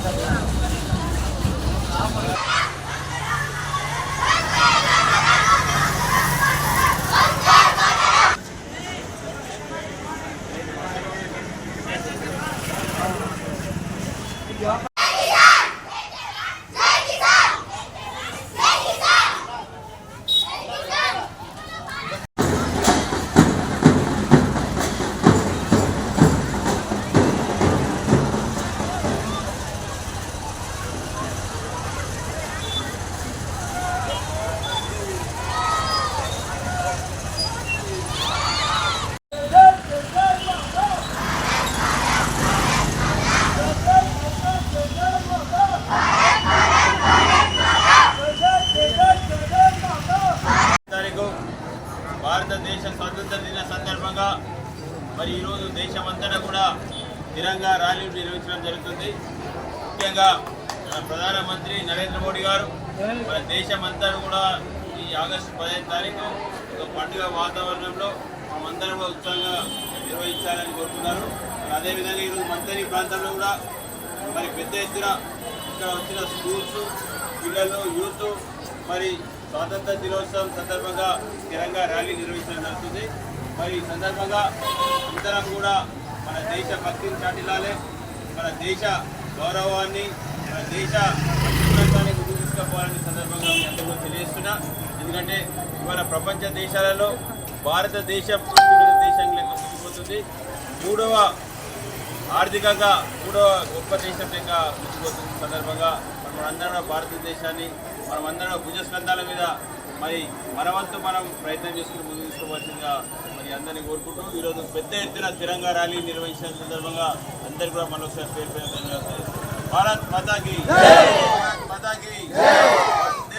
Thank you. దేశ స్వాతంత్ర దిన సందర్భంగా మరి ఈరోజు దేశమంతటా కూడా స్థిరంగా ర్యాలీలు నిర్వహించడం జరుగుతుంది. ముఖ్యంగా ప్రధానమంత్రి నరేంద్ర మోడీ గారు మన దేశమంతా కూడా ఈ ఆగస్టు పదిహేను తారీఖు ఒక పండుగ వాతావరణంలో మనమందరం కూడా ఉత్సాహంగా నిర్వహించాలని కోరుతున్నారు. అదేవిధంగా ఈరోజు మంత్రి ప్రాంతంలో కూడా మరి పెద్ద ఎత్తున ఇక్కడ వచ్చిన స్కూల్స్ పిల్లలు యూత్ మరి స్వాతంత్ర దినోత్సవం సందర్భంగా స్థిరంగా ర్యాలీ నిర్వహించడం జరుగుతుంది. మరి ఈ సందర్భంగా అందరం కూడా మన దేశ భక్తిని చాటిల్లాలి మన దేశ గౌరవాన్ని మన దేశ అత్యున్నతాన్ని ముందుకు తీసుకుపోవాలని సందర్భంగా మీ అందరూ తెలియజేస్తున్నా. ఎందుకంటే ఇవాళ ప్రపంచ దేశాలలో భారతదేశం అత్యున్నత దేశంగా ముందుకుపోతుంది మూడవ ఆర్థికంగా మూడవ గొప్ప దేశం లెక్క ముందుకుపోతున్న సందర్భంగా మనం అందరం భారతదేశాన్ని మనం అందరం భుజస్కంధాల మీద మరి మన వంతు మనం ప్రయత్నం చేసుకుని ముందు తీసుకోవాల్సిందిగా మరి అందరినీ కోరుకుంటూ ఈరోజు పెద్ద ఎత్తున తిరంగా ర్యాలీ నిర్వహించిన సందర్భంగా అందరికీ కూడా మనోసారి పేరు పేరు ధన్యవాదాలు. భారత్ మాతాకి భారత్ మాతాకి